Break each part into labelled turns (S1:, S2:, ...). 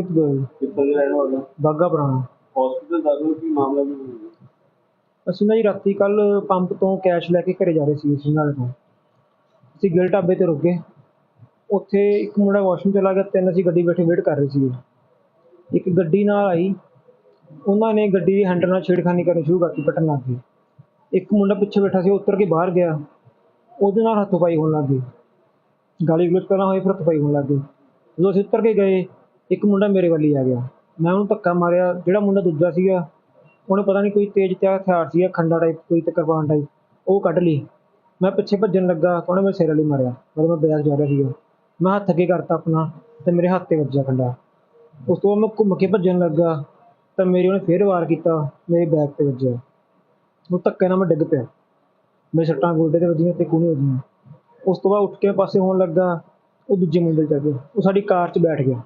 S1: ਅਮਿਤ ਗੋਇਲ
S2: ਕਿੱਥੋਂ ਦੇ ਰਹਿਣ ਵਾਲੇ
S1: ਬਾਗਾ ਪੁਰਾਣਾ।
S2: ਹਸਪੀਟਲ ਦਾਖਲ ਕੀ ਮਾਮਲਾ ਕੀ ਹੋਇਆ?
S1: ਅਸੀਂ ਨਾ ਜੀ ਰਾਤੀ ਕੱਲ ਪੰਪ ਤੋਂ ਕੈਸ਼ ਲੈ ਕੇ ਘਰੇ ਜਾ ਰਹੇ ਸੀ ਸਿੰਘਾਲੇ ਤੋਂ। ਅਸੀਂ ਗਿਲ ਢਾਬੇ ਤੇ ਰੁਕੇ ਉੱਥੇ ਇੱਕ ਮੁੰਡਾ ਵਾਸ਼ਰੂਮ ਚਲਾ ਗਿਆ ਤਿੰਨ ਅਸੀਂ ਗੱਡੀ ਬੈਠੇ ਵੇਟ ਕਰ ਰਹੇ ਸੀ ਇੱਕ ਗੱਡੀ ਨਾਲ ਆਈ। ਉਹਨਾਂ ਨੇ ਗੱਡੀ ਦੀ ਹੈਂਡਲ ਨਾਲ ਛੇੜਖਾਨੀ ਕਰਨੀ ਸ਼ੁਰੂ ਕਰਤੀ ਪਟਣ ਲੱਗ ਗਏ। ਇੱਕ ਮੁੰਡਾ ਪਿੱਛੇ ਬੈਠਾ ਸੀ ਉੱਤਰ ਕੇ ਬਾਹਰ ਗਿਆ। ਉਹਦੇ ਨਾਲ ਹੱਥੋਂ ਪਾਈ ਹੋਣ ਲੱਗ ਗਈ। ਗਾਲੀ ਗਲੋਚ ਕਰਨਾ ਹੋਏ ਫਿਰ ਹੱਥੋਂ ਪਾਈ ਹੋਣ ਲੱਗ ਗਈ। ਜਦੋਂ ਅਸੀਂ ਉੱਤਰ ਕੇ ਗਏ ਇੱਕ ਮੁੰਡਾ ਮੇਰੇ ਵੱਲ ਹੀ ਆ ਗਿਆ। ਮੈਂ ਉਹਨੂੰ ਧੱਕਾ ਮਾਰਿਆ। ਜਿਹੜਾ ਮੁੰਡਾ ਦੂਜਾ ਸੀਗਾ, ਉਹਨੇ ਪਤਾ ਨਹੀਂ ਕੋਈ ਤੇਜ਼ ਤੇ ਹਥਿਆਰ ਸੀਗਾ, ਖੰਡਾ ਟਾਈਪ ਕੋਈ ਤੇ ਕਿਰਪਾਨ ਟਾਈਪ ਉਹ ਕੱਢ ਲਈ। ਮੈਂ ਪਿੱਛੇ ਭੱਜਣ ਲੱਗਾ ਤਾਂ ਉਹਨੇ ਮੇਰੇ ਸਿਰ ਵਾਲੀ ਮਾਰਿਆ। ਜਦੋਂ ਮੈਂ ਬੈਗ ਜਾ ਰਿਹਾ ਸੀਗਾ। ਮੈਂ ਹੱਥ ਅੱਗੇ ਕਰਤਾ ਆਪਣਾ ਤੇ ਮੇਰੇ ਹੱਥ ਤੇ ਵੱਜਿਆ ਖੰਡਾ। ਉਸ ਤੋਂ ਬਾਅਦ ਮੈਂ ਘੁੰਮ ਕੇ ਭੱਜਣ ਲੱਗਾ ਤਾਂ ਮੇਰੇ ਉਹਨੇ ਫੇਰ ਵਾਰ ਕੀਤਾ, ਮੇਰੇ ਬੈਗ ਤੇ ਵੱਜਿਆ। ਉਹ ਧੱਕੇ ਨਾਲ ਮੈਂ ਡਿੱਗ ਪਿਆ। ਮੇਰੇ ਸੱਟਾਂ ਗੋਡੇ ਤੇ ਵੱਜੀਆਂ ਤੇ ਕੂਹਣੀ ਵੱਜੀਆਂ। ਉਸ ਤੋਂ ਬਾਅਦ ਉੱਠ ਕੇ ਪਾਸੇ ਹੋਣ ਲੱਗਾ। ਉਹ ਦੂਜੇ ਮੁੰਡੇ ਚ ਗਿਆ। ਉਹ ਸਾਡੀ ਕਾਰ 'ਚ ਬੈਠ ਗਿਆ।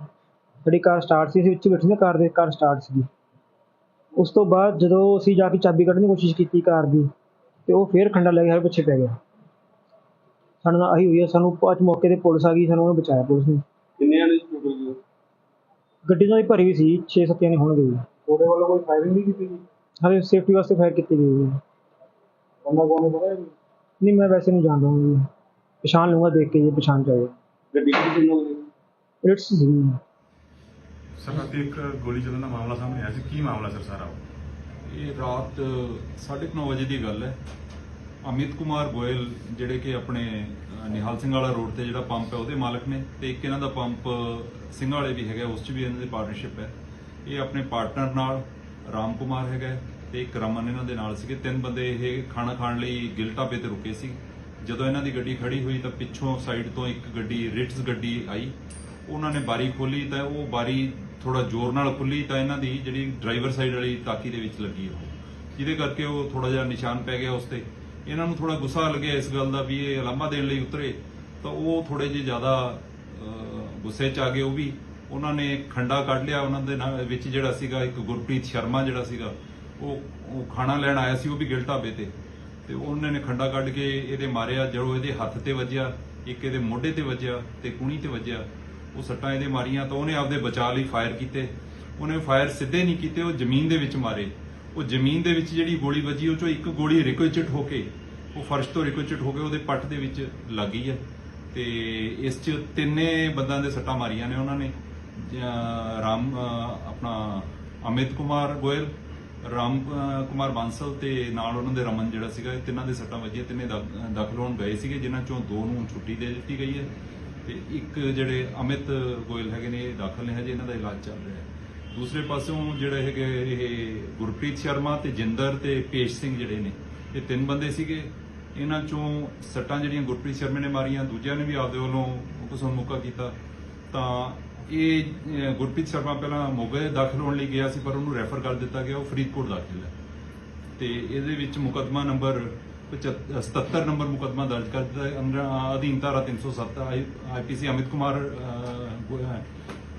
S1: ਸਾਡੀ ਕਾਰ ਸਟਾਰਟ ਸੀ ਅਸੀਂ ਵਿੱਚ ਬੈਠੇ ਸੀ ਕਾਰ ਦੇ ਕਾਰ ਸਟਾਰਟ ਸੀਗੀ। ਉਸ ਤੋਂ ਬਾਅਦ ਜਦੋਂ ਅਸੀਂ ਜਾ ਕੇ ਚਾਬੀ ਕੱਢਣ ਦੀ ਕੋਸ਼ਿਸ਼ ਕੀਤੀ ਕਾਰ ਦੀ ਤੇ ਉਹ ਫੇਰ ਖੰਡਾ ਲੈ ਕੇ ਸਾਡੇ ਪਿੱਛੇ ਪੈ ਗਿਆ। ਸਾਡੇ ਨਾਲ ਆਹੀ ਹੋਈ ਹੈ ਸਾਨੂੰ 'ਚ ਮੌਕੇ ਤੇ ਪੁਲਿਸ ਆ ਗਈ ਸਾਨੂੰ ਉਹਨੇ ਬਚਾਇਆ ਪੁਲਿਸ ਨੇ।
S2: ਕਿੰਨੇ ਆਣੇ ਸੀ ਟੋਟਲ ਜੀ?
S1: ਗੱਡੀ ਨਾਲ ਹੀ ਭਰੀ ਹੋਈ ਸੀ 6-7 ਜਣੇ ਹੋਣਗੇ ਜੀ।
S2: ਤੁਹਾਡੇ ਵੱਲੋਂ ਕੋਈ ਫਾਇਰਿੰਗ ਨਹੀਂ ਕੀਤੀ ਗਈ?
S1: ਹਾਲੇ ਸੇਫਟੀ ਵਾਸਤੇ ਫਾਇਰ ਕੀਤੀ ਗਈ ਹੈ
S2: ਉਹਨਾਂ ਕੋਲ ਪਤਾ ਹੈ
S1: ਨਹੀਂ ਮੈਂ ਵੈਸੇ ਨਹੀਂ ਜਾਣਦਾ ਹਾਂ ਜੀ। ਪਛਾਣ ਲੂੰਗਾ ਦੇਖ ਕੇ ਜੇ ਪਛਾਣ ਚਾਹੀਏ
S2: ਗੱਡੀ ਕਿੱਥੇ ਨਾਲ
S1: ਰਿਟਸ ਸੀ
S3: ਸਰ ਰਾਤੀ ਇੱਕ ਗੋਲੀ ਚੱਲਣ ਦਾ ਮਾਮਲਾ ਸਾਹਮਣੇ ਆਇਆ ਸੀ। ਕੀ ਮਾਮਲਾ ਸਰ ਸਾਰਾ? ਉਹ?
S4: ਇਹ ਰਾਤ 9:30 ਵਜੇ ਦੀ ਗੱਲ ਹੈ। ਅਮਿਤ ਕੁਮਾਰ ਗੋਇਲ ਜਿਹੜੇ ਕਿ ਆਪਣੇ ਅਹ, ਨਿਹਾਲ ਸਿੰਘ ਵਾਲਾ ਰੋਡ ਤੇ ਜਿਹੜਾ ਪੰਪ ਹੈ ਉਹਦੇ ਮਾਲਕ ਨੇ ਤੇ ਇੱਕ ਇਹਨਾਂ ਦਾ ਪੰਪ ਸਿੰਘ ਵਾਲੇ ਵੀ ਹੈਗਾ ਉਸ 'ਚ ਵੀ ਇਹਨਾਂ ਦੀ ਪਾਰਟਨਰਸ਼ਿਪ ਹੈ। ਇਹ ਆਪਣੇ ਪਾਰਟਨਰ ਨਾਲ ਰਾਮ ਕੁਮਾਰ ਹੈਗਾ ਹੈ ਤੇ ਇੱਕ ਰਮਨ ਇਹਨਾਂ ਦੇ ਨਾਲ ਸੀਗੇ। ਤਿੰਨ ਬੰਦੇ ਇਹ ਖਾਣਾ ਖਾਣ ਲਈ ਗਿਲ ਢਾਬੇ ਤੇ ਰੁਕੇ ਸੀ। ਜਦੋਂ ਇਹਨਾਂ ਦੀ ਗੱਡੀ ਖੜੀ ਹੋਈ ਤਾਂ ਪਿੱਛੋਂ ਸਾਈਡ ਤੋਂ ਇੱਕ ਗੱਡੀ ਰਿਟਸ ਗੱਡੀ ਆਈ। ਉਹਨਾਂ ਨੇ ਬਾਰੀ ਖੋਲੀ ਤਾਂ ਉਹ ਬਾਰੀ ਥੋੜਾ ਜ਼ੋਰ ਨਾਲ ਖੁੱਲੀ ਤਾਂ ਇਹਨਾਂ ਦੀ ਜਿਹੜੀ ਡਰਾਈਵਰ ਸਾਈਡ ਵਾਲੀ ਤਾਕੀ ਦੇ ਵਿੱਚ ਲੱਗੀ ਉਹ। ਜਿਹਦੇ ਕਰਕੇ ਉਹ ਥੋੜਾ ਜਿਹਾ ਨਿਸ਼ਾਨ ਪੈ ਗਿਆ ਉਸ ਤੇ। ਇਹਨਾਂ ਨੂੰ ਥੋੜਾ ਗੁੱਸਾ ਲੱਗਿਆ ਇਸ ਗੱਲ ਦਾ ਵੀ ਇਹ ਅਲਾਮਾ ਦੇਣ ਲਈ ਉਤਰੇ। ਤਾਂ ਉਹ ਥੋੜੇ ਜਿਹੇ ਜ਼ਿਆਦਾ ਗੁੱਸੇ 'ਚ ਆ ਗਏ ਉਹ ਵੀ। ਉਹਨਾਂ ਨੇ ਖੰਡਾ ਕੱਢ ਲਿਆ ਉਹਨਾਂ ਦੇ ਨਾਲ ਵਿੱਚ ਜਿਹੜਾ ਸੀਗਾ ਇੱਕ ਗੁਰਪ੍ਰੀਤ ਸ਼ਰਮਾ ਜਿਹੜਾ ਸੀਗਾ, ਉਹ ਉਹ ਖਾਣਾ ਲੈਣ ਆਇਆ ਸੀ, ਉਹ ਵੀ ਗਿਲ ਢਾਬੇ ਤੇ। ਤੇ ਉਹਨਾਂ ਨੇ ਖੰਡਾ ਕੱਢ ਕੇ ਇਹਦੇ ਮਾਰਿਆ, ਜਦੋਂ ਇਹਦੇ ਹੱਥ ਤੇ ਵੱਜਿਆ, ਇੱਕ ਇਹਦੇ ਮੋਢੇ ਤੇ ਵੱਜਿਆ ਤੇ ਕੁਣੀ ਤੇ ਵੱਜਿਆ। ਉਹ ਸੱਟਾਂ ਇਹਦੇ ਮਾਰੀਆਂ ਤਾਂ ਉਹਨੇ ਆਪਦੇ ਬਚਾਅ ਲਈ ਫਾਇਰ ਕੀਤੇ। ਉਹਨੇ ਫਾਇਰ ਸਿੱਧੇ ਨਹੀਂ ਕੀਤੇ, ਉਹ ਜ਼ਮੀਨ ਦੇ ਵਿੱਚ ਮਾਰੇ। ਉਹ ਜ਼ਮੀਨ ਦੇ ਵਿੱਚ ਜਿਹੜੀ ਗੋਲੀ ਵੱਜੀ, ਉਹ ਚੋਂ ਇੱਕ ਗੋਲੀ ਰਿਕੋਇਚਟ ਹੋ ਕੇ, ਉਹ ਫਰਸ਼ ਤੋਂ ਰਿਕੋਇਚਟ ਹੋ ਕੇ ਉਹਦੇ ਪੱਟ ਦੇ ਵਿੱਚ ਲੱਗ ਗਈ ਹੈ। ਤੇ ਇਸ 'ਚ ਤਿੰਨੇ ਬੰਦਾਂ ਦੇ ਸੱਟਾਂ ਮਾਰੀਆਂ ਨੇ ਉਹਨਾਂ ਨੇ। ਰਾਮ ਆਪਣਾ ਅਮਿਤ ਕੁਮਾਰ ਗੋਇਲ, ਰਾਮ ਕੁਮਾਰ ਬਾਂਸਲ ਤੇ ਨਾਲ ਉਹਨਾਂ ਦੇ ਰਮਨ ਜਿਹੜਾ ਸੀਗਾ ਤਿੰਨਾਂ ਦੇ ਸੱਟਾਂ ਵੱਜੀਆਂ। ਤਿੰਨੇ ਦਾਖ- ਦਾਖਲ ਹੋਣ ਗਏ ਸੀਗੇ, ਜਿਨ੍ਹਾਂ ਚੋਂ ਦੋ ਨੂੰ ਛੁੱਟੀ ਦੇ ਦਿੱਤੀ ਗਈ ਹੈ। ਤੇ ਇੱਕ ਜਿਹੜੇ ਅਮਿਤ ਗੋਇਲ ਹੈਗੇ ਨੇ, ਇਹ ਦਾਖਲ ਨੇ ਹਜੇ, ਇਹਨਾਂ ਦਾ ਇਲਾਜ ਚੱਲ ਰਿਹਾ ਹੈ। ਦੂਸਰੇ ਪਾਸਿਓਂ ਜਿਹੜੇ ਹੈਗੇ ਇਹ ਗੁਰਪ੍ਰੀਤ ਸ਼ਰਮਾ ਤੇ ਜਿੰਦਰ ਤੇ ਪੇਸ਼ ਸਿੰਘ ਜਿਹੜੇ ਨੇ, ਇਹ ਤਿੰਨ ਬੰਦੇ ਸੀਗੇ। ਇਹਨਾਂ ਚੋਂ ਸੱਟਾਂ ਜਿਹੜੀਆਂ ਗੁਰਪ੍ਰੀਤ ਸ਼ਰਮੇ ਨੇ ਮਾਰੀਆਂ, ਦੂਜਿਆਂ ਨੇ ਵੀ ਆਪਦੇ ਵੱਲੋਂ ਕੁਸਮ ਮੌਕਾ ਕੀਤਾ। ਤਾਂ ਇਹ ਗੁਰਪ੍ਰੀਤ ਸ਼ਰਮਾ ਪਹਿਲਾਂ ਮੋਗੇ ਦਾਖਲ ਹੋਣ ਲਈ ਗਿਆ ਸੀ, ਪਰ ਉਹਨੂੰ ਰੈਫਰ ਕਰ ਦਿੱਤਾ ਗਿਆ, ਉਹ ਫਰੀਦਕੋਟ ਦਾਖਲ ਹੈ। ਤੇ ਇਹਦੇ ਵਿੱਚ ਮੁਕੱਦਮਾ ਨੰਬਰ 77 ਨੰਬਰ ਮੁਕੱਦਮਾ ਦਰਜ ਕਰ ਦਿੱਤਾ ਹੈ। ਅੰਦਰ ਅਧੀਨ ਧਾਰਾ 307 ਆਈਪੀਸੀ ਅਮਿਤ ਕੁਮਾਰ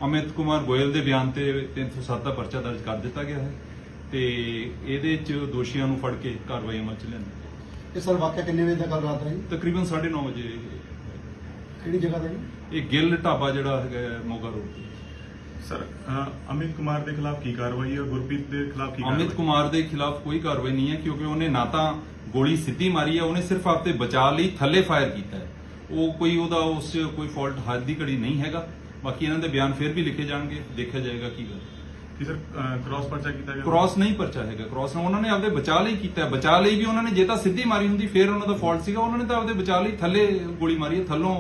S4: ਅਮਿਤ ਕੁਮਾਰ ਗੋਇਲ ਦੇ ਬਿਆਨ ਤੇ 307 ਦਾ ਪਰਚਾ ਦਰਜ ਕਰ ਦਿੱਤਾ ਗਿਆ ਹੈ ਤੇ ਇਹਦੇ ਚ ਦੋਸ਼ੀਆਂ ਨੂੰ ਫੜ ਕੇ ਕਾਰਵਾਈ ਅਮਲ ਚ ਲਿਆਂਦੀ
S5: ਇਹ ਸਰ ਵਾਕਿਆ ਕਿੰਨੇ ਵਜੇ ਦਾ ਕੱਲ ਰਾਤ ਦਾ ਜੀ
S4: ਤਕਰੀਬਨ 9:30 ਵਜੇ।
S5: ਕਿਹੜੀ ਜਗ੍ਹਾ ਦਾ ਜੀ?
S4: ਇਹ ਗਿੱਲ ਢਾਬਾ ਜਿਹੜਾ ਹੈਗਾ ਮੋਗਾ ਰੋਡ ਤੇ।
S3: ਸਰ ਅਮਿਤ ਕੁਮਾਰ ਦੇ ਖਿਲਾਫ ਕੀ ਕਾਰਵਾਈ ਹੈ ਗੁਰਪ੍ਰੀਤ ਦੇ ਖਿਲਾਫ ਕੀ ਕਾਰਵਾਈ?
S4: ਅਮਿਤ ਕੁਮਾਰ ਦੇ ਖਿਲਾਫ ਕੋਈ ਕਾਰਵਾਈ ਨਹੀਂ ਹੈ ਕਿਉਂਕਿ ਉਹਨੇ ਨਾ ਤਾਂ ਗੋਲੀ ਸਿੱਧੀ ਮਾਰੀ ਹੈ ਉਹਨੇ ਸਿਰਫ ਆਪਦੇ ਬਚਾਅ ਲਈ ਥੱਲੇ ਫਾਇਰ ਕੀਤਾ ਹੈ। ਉਹ ਕੋਈ ਉਹਦਾ ਉਸ 'ਚ ਕੋਈ ਫਾਲਟ ਹੱਦ ਦੀ ਘੜੀ ਨਹੀਂ ਹੈਗਾ। ਬਾਕੀ ਇਹਨਾਂ ਦੇ ਬਿਆਨ ਫਿਰ ਵੀ ਲਿਖੇ ਜਾਣਗੇ ਦੇਖਿਆ ਜਾਏਗਾ ਕੀ ਗੱਲ।
S3: ਕੀ ਸਰ ਕ੍ਰਾਸ ਪਰਚਾ ਕੀਤਾ ਗਿਆ?
S4: ਕ੍ਰਾਸ ਨਹੀਂ ਪਰਚਾ ਹੈਗਾ ਕ੍ਰਾਸ ਉਹਨਾਂ ਨੇ ਆਪਦੇ ਬਚਾਅ ਲਈ ਕੀਤਾ। ਬਚਾਅ ਲਈ ਵੀ ਉਹਨਾਂ ਨੇ ਜੇ ਤਾਂ ਸਿੱਧੀ ਮਾਰੀ ਹੁੰਦੀ ਫਿਰ ਉਹਨਾਂ ਦਾ ਫਾਲਟ ਸੀਗਾ। ਉਹਨਾਂ ਨੇ ਤਾਂ ਆਪਦੇ ਬਚਾਅ ਲਈ ਥੱਲੇ ਗੋਲੀ ਮਾਰੀ ਹੈ ਥੱਲੋਂ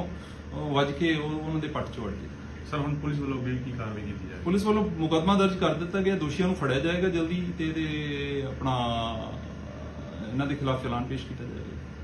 S4: ਵੱਜ ਕੇ ਉਹ- ਉਹਨਾਂ ਦੇ ਪੱਟ 'ਚ ਵੜ ਗਈ
S3: ਸਰ ਹੁਣ ਪੁਲਿਸ ਵੱਲੋਂ ਅੱਗੇ ਕੀ ਕਾਰਵਾਈ ਕੀਤੀ ਜਾਏ
S4: ਪੁਲਿਸ ਵੱਲੋਂ ਮੁਕੱਦਮਾ ਦਰਜ ਕਰ ਦਿੱਤਾ ਗਿਆ। ਦੋਸ਼ੀਆਂ ਨੂੰ ਫੜਿਆ ਜਾਏਗਾ ਜਲਦੀ ਤੇ ਇਹਦੇ ਆਪਣਾ ਇਹਨਾਂ ਦੇ ਖਿਲਾਫ ਚਲਾਨ ਪੇਸ਼ ਕੀਤਾ ਜਾਏਗਾ।